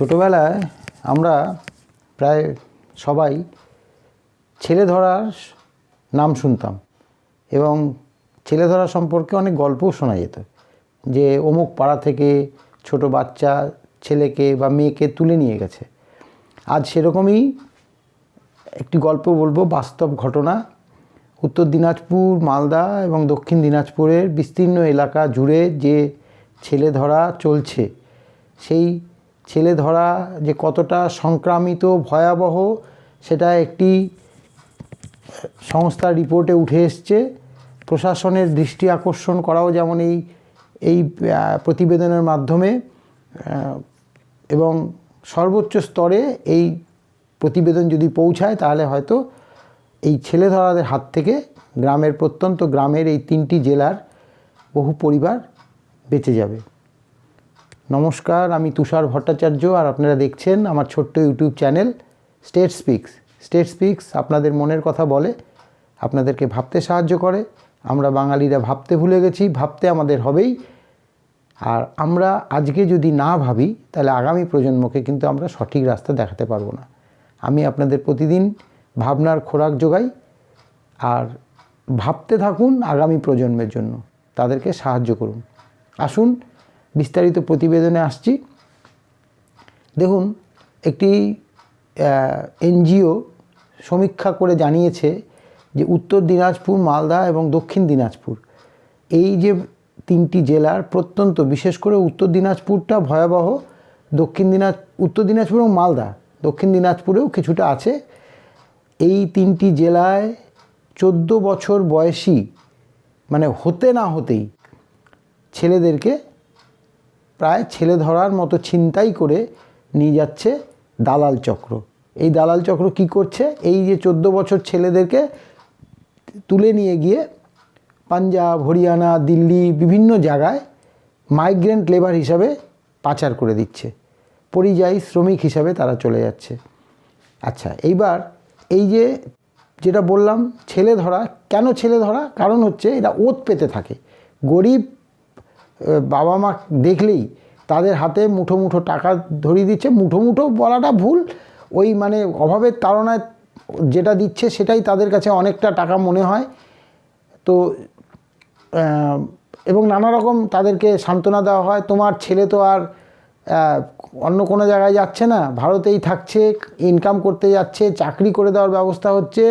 ছোটোবেলায় আমরা প্রায় সবাই ছেলে ধরার নাম শুনতাম এবং ছেলে ধরা সম্পর্কে অনেক গল্পও শোনা যেত যে অমুক পাড়া থেকে ছোট বাচ্চা ছেলেকে বা মেয়েকে তুলে নিয়ে গেছে। আজ সেরকমই একটি গল্প বলব, বাস্তব ঘটনা। উত্তর দিনাজপুর, মালদা এবং দক্ষিণ দিনাজপুরের বিস্তীর্ণ এলাকা জুড়ে যে ছেলে ধরা চলছে, সেই ছেলে ধরা যে কতটা সংক্রামিত, ভয়াবহ, সেটা একটি সংস্থার রিপোর্টে উঠে এসছে। প্রশাসনের দৃষ্টি আকর্ষণ করাও যেমন এই এই প্রতিবেদনের মাধ্যমে এবং সর্বোচ্চ স্তরে এই প্রতিবেদন যদি পৌঁছায়, তাহলে হয়তো এই ছেলে ধরাদের হাত থেকে গ্রামের প্রত্যন্ত গ্রামের এই তিনটি জেলার বহু পরিবার বেঁচে যাবে। নমস্কার, আমি তুষার ভট্টাচার্য আর আপনারা দেখছেন আমার ছোট্ট YouTube channel state speaks state speaks আপনাদের মনের কথা বলে, আপনাদেরকে ভাবতে সাহায্য করে। আমরা বাঙালিরা ভাবতে ভুলে গেছি, ভাবতে আমাদের হবেই। আর আমরা আজকে যদি না ভাবি, তাহলে আগামী প্রজন্মকে কিন্তু আমরা সঠিক রাস্তা দেখাতে পারব না। আমি আপনাদের প্রতিদিন ভাবনার খোরাক যোগাই, আর ভাবতে থাকুন আগামী প্রজন্মের জন্য। তাদেরকে সাহায্য করুন। আসুন বিস্তারিত প্রতিবেদনে আসছি। দেখুন, একটি এনজিও সমীক্ষা করে জানিয়েছে যে উত্তর দিনাজপুর, মালদা এবং দক্ষিণ দিনাজপুর, এই যে তিনটি জেলার প্রত্যন্ত, বিশেষ করে উত্তর দিনাজপুরটা ভয়াবহ, দক্ষিণ দিনাজ, উত্তর দিনাজপুর এবং মালদা, দক্ষিণ দিনাজপুরেও কিছুটা আছে। এই তিনটি জেলায় চোদ্দ বছর বয়সী মানে হতে না হতেই ছেলেদেরকে প্রায় ছেলে ধরার মতো ছিনতাই করে নিয়ে যাচ্ছে দালাল চক্র। এই দালাল চক্র কি করছে? এই যে চোদ্দ বছর ছেলেদেরকে তুলে নিয়ে গিয়ে পাঞ্জাব, হরিয়ানা, দিল্লি বিভিন্ন জায়গায় মাইগ্রেন্ট লেবার হিসাবে পাচার করে দিচ্ছে। পরিযায়ী শ্রমিক হিসাবে তারা চলে যাচ্ছে। আচ্ছা এইবার এই যে যেটা বললাম, ছেলে ধরা, কেন ছেলে ধরা? কারণ হচ্ছে এরা ওত পেতে থাকে। গরিব বাবা মা দেখলেই তাদের হাতে মুঠো মুঠো টাকা ধরিয়ে দিচ্ছে। মুঠো মুঠো বলাটা ভুল। ওই মানে অভাবের তাড়নায় যেটা দিচ্ছে সেটাই তাদের কাছে অনেকটা টাকা মনে হয়। তো এবং নানা রকম তাদেরকে সান্ত্বনা দেওয়া হয়। তোমার ছেলে তো আর অন্য কোনো জায়গায় যাচ্ছে না। ভারতেই থাকছে ইনকাম করতে যাচ্ছে, চাকরি করে দেওয়ার ব্যবস্থা হচ্ছে।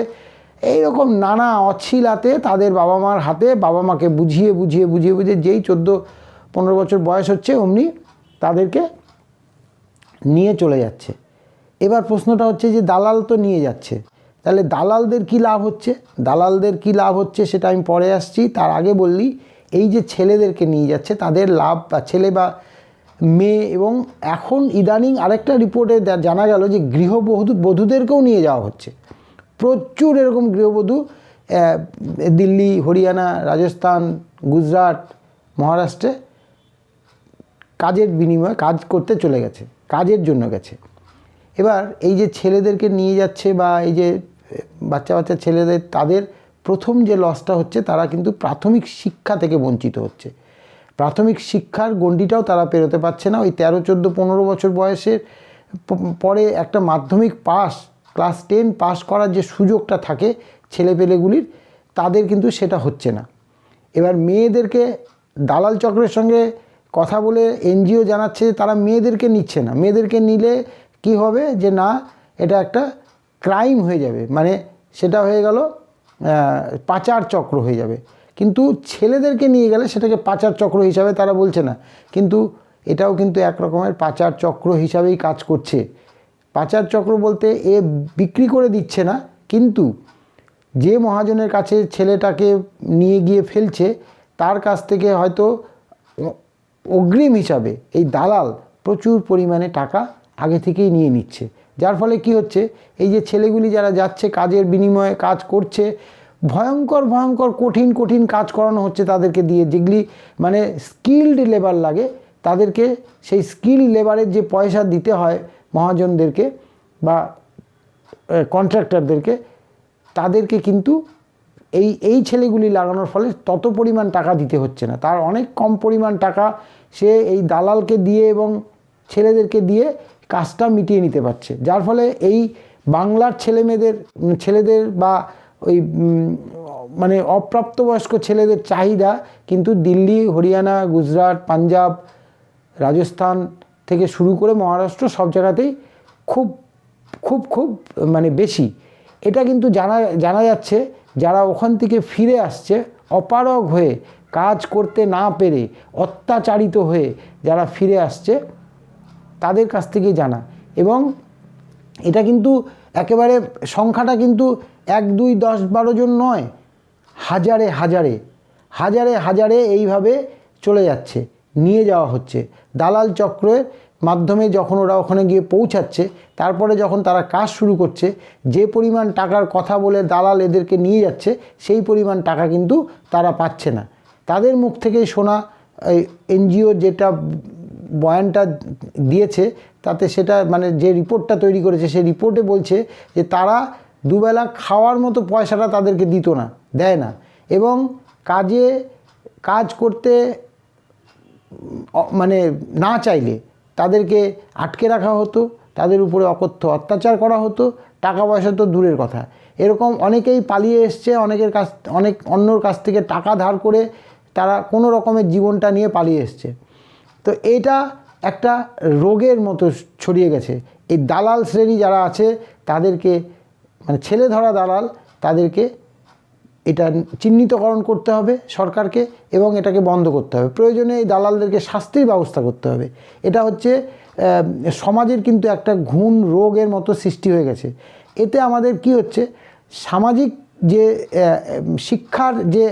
এই রকম নানা অছিলাতে তাদের বাবা মার হাতে বাবা মাকে বুঝিয়ে বুঝিয়ে বুঝিয়ে বুঝিয়ে যেই চোদ্দ পনেরো বছর বয়স হচ্ছে, অমনি তাদেরকে নিয়ে চলে যাচ্ছে। এবার প্রশ্নটা হচ্ছে যে দালাল তো নিয়ে যাচ্ছে। তাহলে দালালদের কি লাভ হচ্ছে? দালালদের কি লাভ হচ্ছে সেটা আমি পরে আসছি। তার আগে বললি, এই যে ছেলেদেরকে নিয়ে যাচ্ছে, তাদের লাভ বা ছেলে বা মেয়ে এবং এখন ইদানিং আরেকটা রিপোর্টে জানা গেল যে গৃহবধূ, বধূদেরকেও নিয়ে যাওয়া হচ্ছে। প্রচুর এরকম গৃহবধূ দিল্লি, হরিয়ানা, রাজস্থান, গুজরাট, মহারাষ্ট্রে কাজের বিনিময়ে কাজ করতে চলে গেছে, কাজের জন্য গেছে। এবার এই যে ছেলেদেরকে নিয়ে যাচ্ছে বা এই যে, বাচ্চা বাচ্চা ছেলেদের, তাদের প্রথম যে লসটা হচ্ছে, তারা কিন্তু প্রাথমিক শিক্ষা থেকে বঞ্চিত হচ্ছে। প্রাথমিক শিক্ষার গণ্ডিটাও তারা পেরোতে পারছে না। ওই তেরো, চোদ্দ, পনেরো বছর বয়সের পরে একটা মাধ্যমিক পাস ক্লাস টেন পাস করার যে সুযোগটা থাকে ছেলেপেলেগুলির, তাদের কিন্তু সেটা হচ্ছে না। এবার মেয়েদেরকে দালাল চক্রের সঙ্গে কথা বলে এনজিও জানাচ্ছে যে তারা মেয়েদেরকে নিচ্ছে না। মেয়েদেরকে নিলে কি হবে? যে না, এটা একটা ক্রাইম হয়ে যাবে। মানে সেটা হয়ে গেল পাচার চক্র হয়ে যাবে। কিন্তু ছেলেদেরকে নিয়ে গেলে সেটাকে পাচার চক্র হিসাবে তারা বলছে না। কিন্তু এটাও কিন্তু এক রকমের পাচার চক্র হিসাবেই কাজ করছে। পাচার চক্র বলতে এ বিক্রি করে দিচ্ছে না, কিন্তু যে মহাজনের কাছে ছেলেটাকে নিয়ে গিয়ে ফেলছে, তার কাছ থেকে হয়তো অগ্রিম হিসাবে এই দালাল প্রচুর পরিমাণে টাকা আগে থেকেই নিয়ে নিচ্ছে। যার ফলে কি হচ্ছে? এই যে ছেলেগুলি যারা যাচ্ছে, কাজের বিনিময়ে কাজ করছে, ভয়ঙ্কর ভয়ঙ্কর, কঠিন কঠিন কাজ করানো হচ্ছে তাদেরকে দিয়ে। যেগুলি মানে স্কিল্ড লেবার লাগে, তাদেরকে সেই স্কিল লেবারের যে পয়সা দিতে হয় মহাজনদেরকে বা কন্ট্রাক্টরদেরকে তাদেরকে কিন্তু এই এই ছেলেগুলি লাগানোর ফলে তত পরিমাণ টাকা দিতে হচ্ছে না। তার অনেক কম পরিমাণ টাকা সে এই দালালকে দিয়ে এবং ছেলেদেরকে দিয়ে কাজটা মিটিয়ে নিতে পারছে। যার ফলে এই বাংলার ছেলেমেয়েদের, ছেলেদের বা ওই মানে অপ্রাপ্তবয়স্ক ছেলেদের চাহিদা কিন্তু দিল্লি, হরিয়ানা, গুজরাট, পাঞ্জাব, রাজস্থান থেকে শুরু করে মহারাষ্ট্র সব জায়গাতেই খুব খুব খুব মানে বেশি। এটা কিন্তু জানা জানা যাচ্ছে যারা ওখান থেকে ফিরে আসছে, অপারগ হয়ে কাজ করতে না পেরে, অত্যাচারিত হয়ে যারা ফিরে আসছে, তাদের কাছ থেকেই জানা। এবং এটা কিন্তু একেবারে সংখ্যাটা কিন্তু এক, দুই, দশ, বারো জন নয়, হাজারে হাজারে হাজারে হাজারে এইভাবে চলে যাচ্ছে, নিয়ে যাওয়া হচ্ছে। দালাল চক্রের মাধ্যমে যখন ওরা ওখানে গিয়ে পৌঁছাচ্ছে, তারপরে যখন তারা কাজ শুরু করছে, যে পরিমাণ টাকার কথা বলে দালাল এদেরকে নিয়ে যাচ্ছে, সেই পরিমাণ টাকা কিন্তু তারা পাচ্ছে না। তাদের মুখ থেকেই শোনা এনজিও যেটা বয়ানটা দিয়েছে, তাতে সেটা মানে যে রিপোর্টটা তৈরি করেছে, সেই রিপোর্টে বলছে যে তারা দুবেলা খাওয়ার মতো পয়সাটা তাদেরকে দিত না, দেয় না। এবং কাজে, কাজ করতে মানে না চাইলে তাদেরকে আটকে রাখা হতো, তাদের উপরে অকথ্য অত্যাচার করা হতো, টাকা পয়সা তো দূরের কথা। এরকম অনেকেই পালিয়ে এসছে, অনেকের কাছ, অনেক অন্যর কাছ থেকে টাকা ধার করে তারা কোনো রকমের জীবনটা নিয়ে পালিয়ে এসছে। তো এটা একটা রোগের মতো ছড়িয়ে গেছে। এই দালাল শ্রেণি যারা আছে, তাদেরকে মানে ছেলে ধরা দালাল, তাদেরকে এটা চিহ্নিতকরণ করতে হবে সরকারকে এবং এটাকে বন্ধ করতে হবে। প্রয়োজনে এই দালালদেরকে শাস্তির ব্যবস্থা করতে হবে। এটা হচ্ছে সমাজের কিন্তু একটা ঘুণ রোগের মতো সৃষ্টি হয়ে গেছে। এতে আমাদের কি হচ্ছে, সামাজিক যে শিক্ষার যে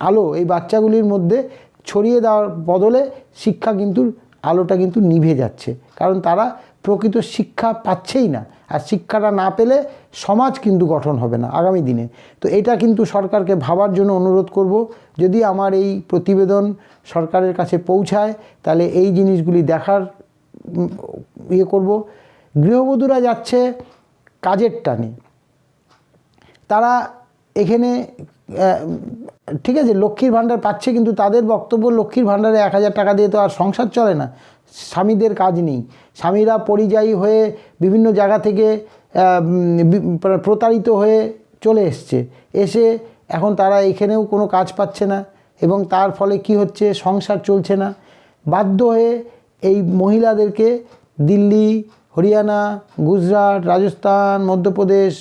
আলো এই বাচ্চাগুলির মধ্যে ছড়িয়ে দেওয়ার বদলে শিক্ষা কিন্তু, আলোটা কিন্তু নিভে যাচ্ছে। কারণ তারা প্রকৃত শিক্ষা পাচ্ছেই না। আর শিক্ষাটা না পেলে সমাজ কিন্তু গঠন হবে না আগামী দিনে। তো এটা কিন্তু সরকারকে ভাবার জন্য অনুরোধ করব, যদি আমার এই প্রতিবেদন সরকারের কাছে পৌঁছায়, তাহলে এই জিনিসগুলি দেখার ইয়ে করব। গৃহবধূরা যাচ্ছে কাজের টানে। তারা এখানে ঠিক আছে, লক্ষ্মীর ভাণ্ডার পাচ্ছে কিন্তু তাদের বক্তব্য লক্ষ্মীর ভাণ্ডারে এক হাজার টাকা দিয়ে তো আর সংসার চলে না। স্বামীদের কাজ নেই। স্বামীরা পরিযায়ী হয়ে বিভিন্ন জায়গা থেকে প্রতারিত হয়ে চলে এসছে। এসে এখন তারা এখানেও কোনো কাজ পাচ্ছে না এবং তার ফলে কি হচ্ছে? সংসার চলছে না। বাধ্য হয়ে এই মহিলাদেরকে দিল্লি, হরিয়ানা, গুজরাট, রাজস্থান, মধ্যপ্রদেশ,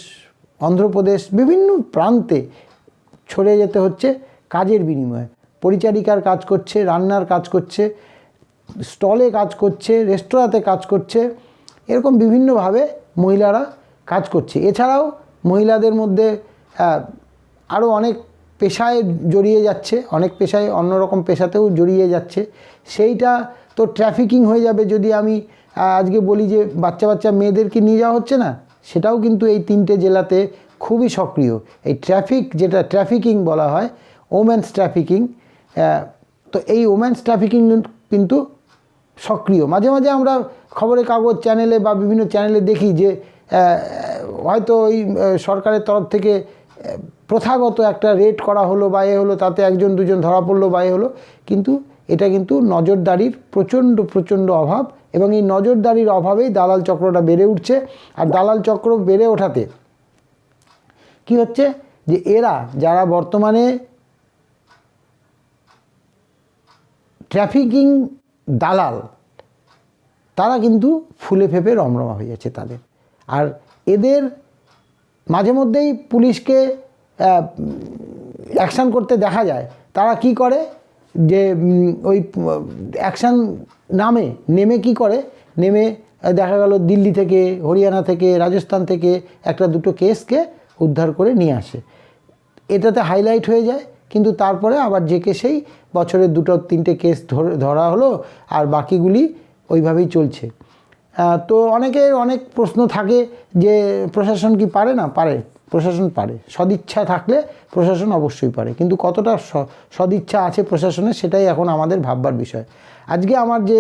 অন্ধ্রপ্রদেশ, বিভিন্ন প্রান্তে ছড়ে যেতে হচ্ছে কাজের বিনিময়ে। পরিচারিকার কাজ করছে, রান্নার কাজ করছে, স্টলে কাজ করছে, রেস্তোরাঁতে কাজ করছে, এরকম বিভিন্নভাবে মহিলারা কাজ করছে। এছাড়াও মহিলাদের মধ্যে আরও অনেক পেশায় জড়িয়ে যাচ্ছে, অনেক পেশায় অন্যরকম পেশাতেও জড়িয়ে যাচ্ছে। সেইটা তো ট্রাফিকিং হয়ে যাবে যদি আমি আজকে বলি যে বাচ্চা বাচ্চা মেয়েদেরকে নিয়ে যাওয়া হচ্ছে না, সেটাও কিন্তু এই তিনটে জেলাতে খুবই সক্রিয়। এই ট্রাফিক যেটা ট্রাফিকিং বলা হয় ওমেন্স ট্রাফিকিং তো এই ওমেন্স ট্রাফিকিং কিন্তু সক্রিয়। মাঝে মাঝে আমরা খবরের কাগজ চ্যানেলে বা বিভিন্ন চ্যানেলে দেখি যে হয়তো ওই সরকারের তরফ থেকে প্রথাগত একটা রেট করা হলো বা এ হলো, তাতে একজন, দুজন ধরা পড়ল বা এ হলো, কিন্তু এটা কিন্তু নজরদারির প্রচণ্ড প্রচণ্ড অভাব এবং এই নজরদারির অভাবেই দালাল চক্রটা বেড়ে উঠছে। আর দালাল চক্র বেড়ে ওঠাতে কি হচ্ছে? যে এরা যারা বর্তমানে ট্রাফিকিং দালাল, তারা কিন্তু ফুলে ফেপে রমরমা হয়ে যাচ্ছে তাদের। আর এদের মাঝে মধ্যেই পুলিশকে অ্যাকশান করতে দেখা যায়। তারা কি করে? যে ওই অ্যাকশান নামে, নেমে কি করে? নেমে, দেখা গেল দিল্লি থেকে, হরিয়ানা থেকে, রাজস্থান থেকে একটা দুটো কেসকে উদ্ধার করে নিয়ে আসে। এটাতে হাইলাইট হয়ে যায়, কিন্তু তারপরে আবার যে কেসেই বছরে দুটো তিনটে কেস ধরে হলো আর বাকিগুলি ওইভাবেই চলছে। তো অনেকের অনেক প্রশ্ন থাকে যে প্রশাসন কি পারে না? পারে। প্রশাসন পারে। সদিচ্ছা থাকলে প্রশাসন অবশ্যই পারে। কিন্তু কতটা সদিচ্ছা আছে প্রশাসনের সেটাই এখন আমাদের ভাববার বিষয়। আজকে আমার যে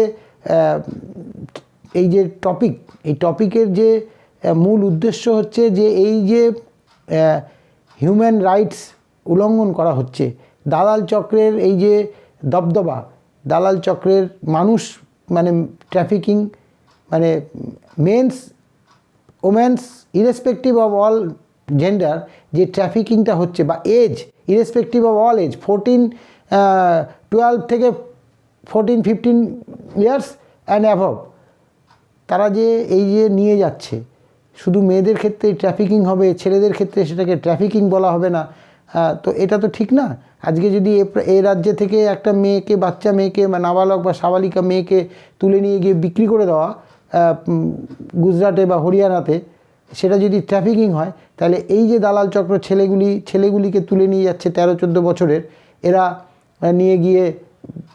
এই যে টপিক এই টপিকের যে মূল উদ্দেশ্য হচ্ছে যে এই যে হিউম্যান রাইটস উল্লঙ্ঘন করা হচ্ছে। দালাল চক্রের এই যে দবদবা, দালাল চক্রের মানুষ মানে ট্রাফিকিং মানে men's women's irrespective of all gender যে ট্রাফিকিংটা হচ্ছে বা age irrespective of all age fourteen twelve থেকে fourteen fifteen years and above তারা যে এই যে নিয়ে যাচ্ছে। শুধু মেয়েদের ক্ষেত্রে ট্রাফিকিং হবে, ছেলেদের ক্ষেত্রে সেটাকে ট্রাফিকিং বলা হবে না। তো এটা তো ঠিক না। আজকে যদি এ রাজ্যে থেকে একটা মেয়েকে, বাচ্চা মেয়েকে, বা নাবালক বা সাবালিকা মেয়েকে তুলে নিয়ে গিয়ে বিক্রি করে দেওয়া গুজরাটে বা হরিয়ানাতে সেটা যদি ট্রাফিকিং হয়, তাহলে এই যে দালাল চক্র ছেলেগুলি, ছেলেগুলিকে তুলে নিয়ে যাচ্ছে তেরো, চোদ্দ বছরের, এরা নিয়ে গিয়ে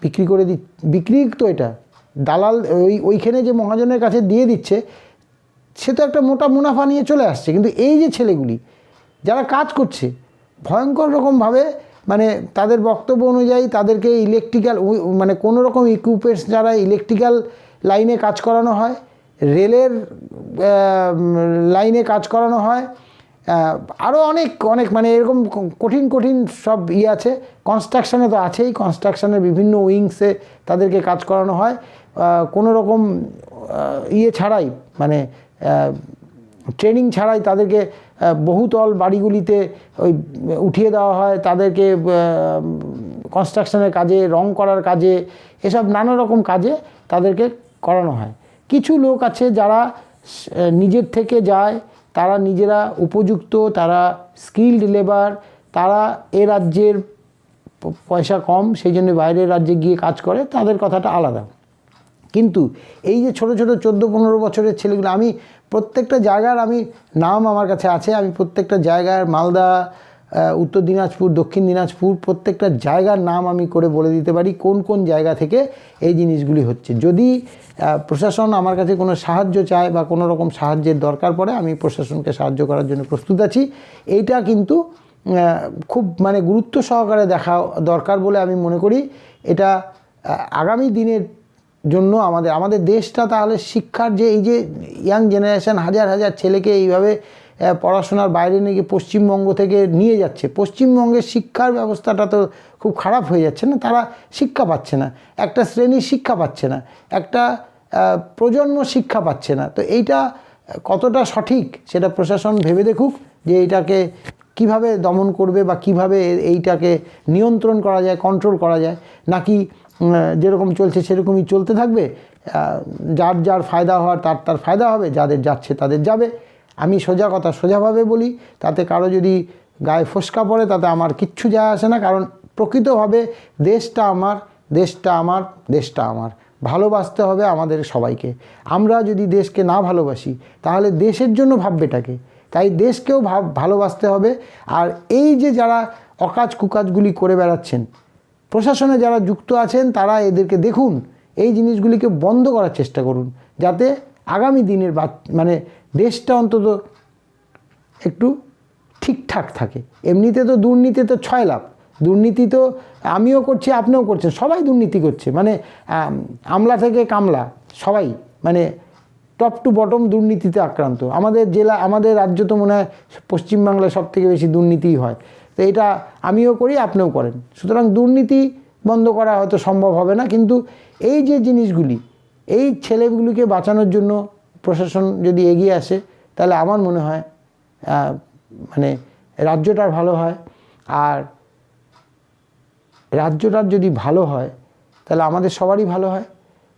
বিক্রি করে দি বিক্রি তো এটা। দালাল ওই, ওইখানে যে মহাজনের কাছে দিয়ে দিচ্ছে সে তো একটা মোটা মুনাফা নিয়ে চলে আসছে। কিন্তু এই যে ছেলেগুলি, যারা কাজ করছে, ভয়ঙ্কর রকমভাবে মানে তাদের বক্তব্য অনুযায়ী তাদেরকে ইলেকট্রিক্যাল মানে কোনো রকম ইকুইপমেন্টস যারা ইলেকট্রিক্যাল লাইনে কাজ করানো হয়, রেলের লাইনে কাজ করানো হয় আরও অনেক অনেক মানে এরকম কঠিন কঠিন সব ইয়ে আছে। কনস্ট্রাকশানে তো আছেই কনস্ট্রাকশানের বিভিন্ন উইংসে তাদেরকে কাজ করানো হয়। কোনো রকম ইয়ে ছাড়াই মানে ট্রেনিং ছাড়াই তাদেরকে বহুতল বাড়িগুলিতে ওই উঠিয়ে দেওয়া হয়, তাদেরকে কনস্ট্রাকশনের কাজে, রং করার কাজে, এসব নানা রকম কাজে তাদেরকে করানো হয়। কিছু লোক আছে যারা নিজের থেকে যায়, তারা নিজেরা উপযুক্ত, তারা স্কিল্ড লেবার তারা এ রাজ্যের পয়সা কম, সেই জন্য বাইরের রাজ্যে গিয়ে কাজ করে, তাদের কথাটা আলাদা। কিন্তু এই যে ছোট ছোট চোদ্দ পনেরো বছরের ছেলেগুলো, আমি প্রত্যেকটা জায়গার আমি নাম আমার কাছে আছে, আমি প্রত্যেকটা জায়গার মালদা উত্তর দিনাজপুর, দক্ষিণ দিনাজপুর, প্রত্যেকটা জায়গার নাম আমি করে বলে দিতে পারি কোন কোন জায়গা থেকে এই জিনিসগুলি হচ্ছে। যদি প্রশাসন আমার কাছে কোনো সাহায্য চায় বা কোনো রকম সাহায্যের দরকার পড়ে, আমি প্রশাসনকে সাহায্য করার জন্য প্রস্তুত আছি। এইটা কিন্তু খুব মানে গুরুত্ব সহকারে দেখা দরকার বলে আমি মনে করি। এটা আগামী দিনের জন্য আমাদের আমাদের দেশটা তাহলে শিক্ষার যে এই যে ইয়াং জেনারেশান হাজার হাজার ছেলেকে এইভাবে পড়াশোনার বাইরে গিয়ে পশ্চিমবঙ্গ থেকে নিয়ে যাচ্ছে, পশ্চিমবঙ্গের শিক্ষার ব্যবস্থাটা তো খুব খারাপ হয়ে যাচ্ছে না, তারা শিক্ষা পাচ্ছে না, একটা শ্রেণির শিক্ষা পাচ্ছে না, একটা প্রজন্ম শিক্ষা পাচ্ছে না, তো এইটা কতটা সঠিক সেটা প্রশাসন ভেবে দেখুক যে এইটাকে কীভাবে দমন করবে বা কীভাবে এইটাকে নিয়ন্ত্রণ করা যায় কন্ট্রোল করা যায়, নাকি যেরকম চলছে সেরকমই চলতে থাকবে। যার যার ফায়দা হওয়ার তার তার ফায়দা হবে, যাদের যাচ্ছে তাদের যাবে। আমি সোজা কথা সোজাভাবে বলি, তাতে কারও যদি গায়ে ফোসকা পড়ে তাতে আমার কিচ্ছু যায় আসে না, কারণ প্রকৃতভাবে দেশটা আমার দেশটা আমার দেশটা আমার। ভালোবাসতে হবে আমাদের সবাইকে। আমরা যদি দেশকে না ভালোবাসি, তাহলে দেশের জন্য ভাববেটাকে তাই দেশকেও ভাব, ভালোবাসতে হবে। আর এই যে যারা অকাজ কুকাজগুলি করে বেড়াচ্ছেন প্রশাসনে যারা যুক্ত আছেন, তারা এদেরকে দেখুন, এই জিনিসগুলিকে বন্ধ করার চেষ্টা করুন, যাতে আগামী দিনের মানে দেশটা অন্তত একটু ঠিকঠাক থাকে। এমনিতে তো দুর্নীতি তো ছয় লাভ। দুর্নীতি তো আমিও করছি, আপনিও করছেন, সবাই দুর্নীতি করছে। মানে আমলা থেকে কামলা, সবাই। মানে টপ টু বটম দুর্নীতিতে আক্রান্ত। আমাদের জেলা, আমাদের রাজ্য তো মনে হয় পশ্চিমবাংলায় সব থেকে বেশি দুর্নীতিই হয়। তো এটা আমিও করি, আপনিও করেন। সুতরাং দুর্নীতি বন্ধ করা হয়তো সম্ভব হবে না, কিন্তু এই যে জিনিসগুলি, এই ছেলেগুলিকে বাঁচানোর জন্য প্রশাসন যদি এগিয়ে আসে, তাহলে আমার মনে হয় মানে রাজ্যটার ভালো হয়। আর রাজ্যটার যদি ভালো হয়, তাহলে আমাদের সবারই ভালো হয়।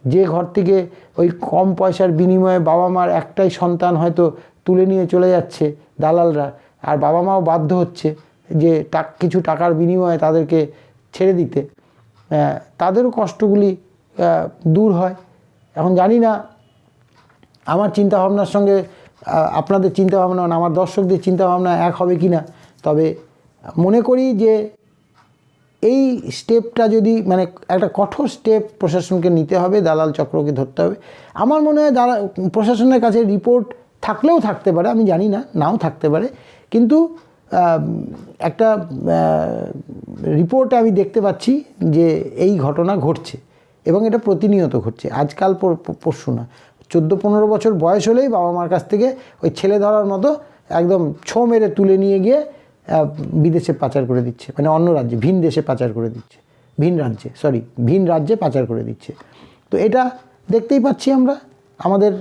যে ঘর থেকে ওই কম পয়সার বিনিময়ে বাবা মার একটাই সন্তান হয়তো তুলে নিয়ে চলে যাচ্ছে দালালরা, আর বাবা মাও বাধ্য হচ্ছে। যে কিছু টাকার বিনিময়ে তাদেরকে ছেড়ে দিতে তাদেরও কষ্টগুলি দূর হয়। এখন জানি না, আমার চিন্তাভাবনার সঙ্গে আপনাদের চিন্তাভাবনা মানে আমার দর্শকদের চিন্তাভাবনা এক হবে কি না, তবে মনে করি যে এই স্টেপটা যদি মানে একটা কঠোর স্টেপ প্রশাসনকে নিতে হবে, দালাল চক্রকে ধরতে হবে। আমার মনে হয় দালাল, প্রশাসনের কাছে রিপোর্ট থাকলেও থাকতে পারে, আমি জানি না, নাও থাকতে পারে। কিন্তু একটা রিপোর্টে আমি দেখতে পাচ্ছি যে এই ঘটনা ঘটছে এবং এটা প্রতিনিয়ত ঘটছে। আজকাল পর- পরশু না। চোদ্দ, পনেরো বছর বয়স হলেই বাবা মার কাছ থেকে ওই ছেলে ধরার মতো একদম ছো মেরে তুলে নিয়ে গিয়ে বিদেশে পাচার করে দিচ্ছে। মানে অন্য রাজ্যে, ভিন দেশে পাচার করে দিচ্ছে। ভিন রাজ্যে সরি ভিন রাজ্যে পাচার করে দিচ্ছে। তো এটা দেখতেই পাচ্ছি আমরা। আমাদের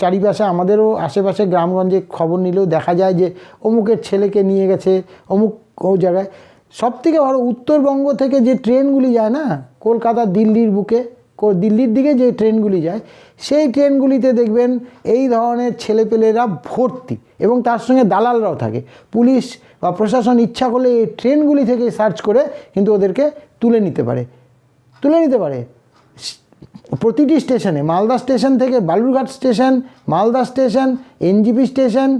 চারিপাশে আমাদেরও আশেপাশে গ্রামগঞ্জে খবর নিলেও দেখা যায় যে অমুকের ছেলেকে নিয়ে গেছে, অমুক ও জায়গায়। সব থেকে বড় উত্তরবঙ্গ থেকে যে ট্রেনগুলি যায় না, কলকাতা দিল্লির বুকে দিল্লির দিকে যে ট্রেনগুলি যায়, সেই ট্রেনগুলিতে দেখবেন এই ধরনের ছেলেপেলেরা ভর্তি এবং তার সঙ্গে দালালরাও থাকে। পুলিশ বা প্রশাসন ইচ্ছা করলে এই ট্রেনগুলি থেকে সার্চ করে কিন্তু ওদেরকে তুলে নিতে পারে। তুলে নিতে পারে। প্রতিটি স্টেশনে, মালদা স্টেশন থেকে Balurghat station, Malda station, NJP station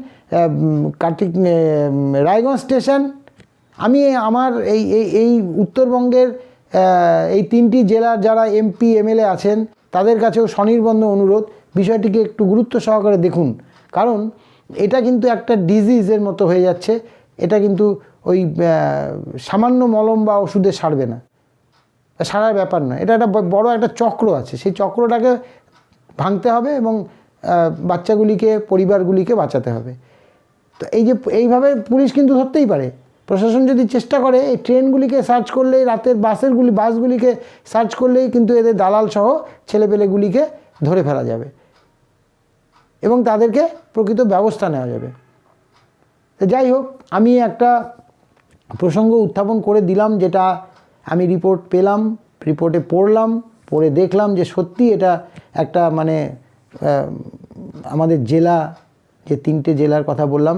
Kartik Raiganj station. আমি আমার এই এই উত্তরবঙ্গের এই তিনটি জেলার যারা এমপি, এমএলএ আছেন, তাদের কাছেও স্বনির্বন্ধ অনুরোধ। বিষয়টিকে একটু গুরুত্ব সহকারে দেখুন। কারণ এটা কিন্তু একটা ডিজিজের মতো হয়ে যাচ্ছে। এটা কিন্তু ওই সামান্য মলম বা ওষুধে সারবে না। সারার ব্যাপার না এটা একটা বড় একটা চক্র আছে। সেই চক্রটাকে ভাঙতে হবে এবং বাচ্চাগুলিকে, পরিবারগুলিকে বাঁচাতে হবে। তো এই যে এইভাবে পুলিশ কিন্তু ধরতেই পারে। প্রশাসন যদি চেষ্টা করে, এই ট্রেনগুলিকে সার্চ করলেই, রাতের বাসেরগুলি, বাসগুলিকে সার্চ করলেই কিন্তু এদের দালাল সহ ছেলেপেলেগুলিকে ধরে ফেলা যাবে। এবং তাদেরকে প্রকৃত ব্যবস্থা নেওয়া যাবে। যাই হোক, আমি একটা প্রসঙ্গ উত্থাপন করে দিলাম যেটা আমি রিপোর্ট পেলাম রিপোর্টে পড়লাম, পড়ে দেখলাম যে সত্যি এটা একটা মানে আমাদের জেলা, যে তিনটে জেলার কথা বললাম,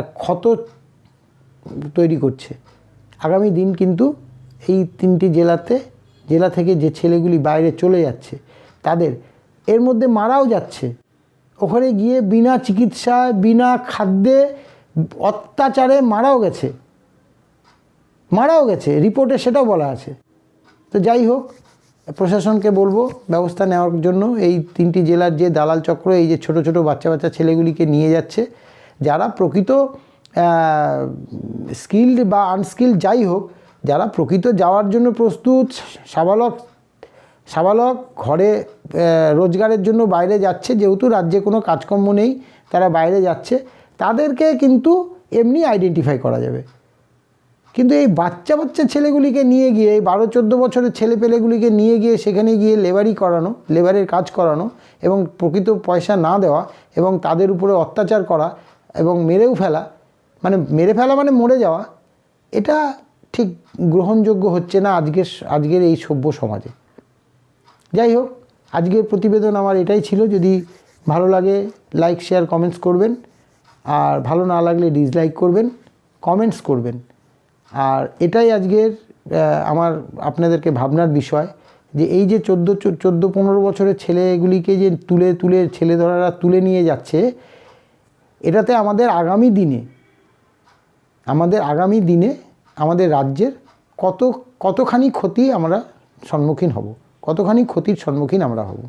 এক ক্ষত তৈরি করছে। আগামী দিন কিন্তু এই তিনটি জেলাতে, জেলা থেকে যে ছেলেগুলি বাইরে চলে যাচ্ছে, তাদের, এর মধ্যে মারাও যাচ্ছে। ওখানে গিয়ে বিনা চিকিৎসায়, বিনা খাদ্যে অত্যাচারে মারাও গেছে। মারাও গেছে, রিপোর্টে সেটাও বলা আছে। তো যাই হোক, প্রশাসনকে বলব, ব্যবস্থা নেওয়ার জন্য এই তিনটি জেলার যে দালাল চক্র, এই যে ছোট ছোট বাচ্চা বাচ্চা ছেলেগুলিকে নিয়ে যাচ্ছে, যারা প্রকৃত স্কিল্ড বা আনস্কিল্ড যাই হোক, যারা প্রকৃত যাওয়ার জন্য প্রস্তুত, সাবালক সাবালক ঘরে রোজগারের জন্য বাইরে যাচ্ছে, যেহেতু রাজ্যে কোনো কাজকর্ম নেই, তারা বাইরে যাচ্ছে, তাদেরকে কিন্তু এমনি আইডেন্টিফাই করা যাবে। কিন্তু এই বাচ্চা বাচ্চা ছেলেগুলিকে নিয়ে গিয়ে, এই বারো চোদ্দ বছরের ছেলে পেলেগুলিকে নিয়ে গিয়ে সেখানে গিয়ে লেবারি করানো, লেবারের কাজ করানো এবং প্রকৃত পয়সা না দেওয়া এবং তাদের উপরে অত্যাচার করা এবং মেরেও ফেলা মানে মেরে ফেলা মানে মরে যাওয়া, এটা ঠিক গ্রহণযোগ্য হচ্ছে না আজকের আজকের এই সভ্য সমাজে। যাই হোক, আজকের প্রতিবেদন আমার এটাই ছিল। যদি ভালো লাগে লাইক শেয়ার কমেন্টস করবেন। আর ভালো না লাগলে ডিসলাইক করবেন কমেন্টস করবেন। এটাই আজকের আমার আপনাদেরকে ভাবনার বিষয় যে এই যে চোদ্দ চোদ্দ, পনেরো বছরের ছেলেগুলিকে যে তুলে তুলে ছেলে ধরারা তুলে নিয়ে যাচ্ছে, এটাতে আমাদের আগামী দিনে, আমাদের আগামী দিনে আমাদের রাজ্যের কত, কতখানি ক্ষতি আমরা সম্মুখীন হব, কতখানি ক্ষতির সম্মুখীন আমরা হব।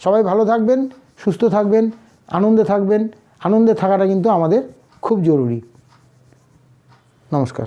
সবাই ভালো থাকবেন, সুস্থ থাকবেন, আনন্দে থাকবেন, আনন্দে থাকাটা কিন্তু আমাদের খুব জরুরি। নমস্কার।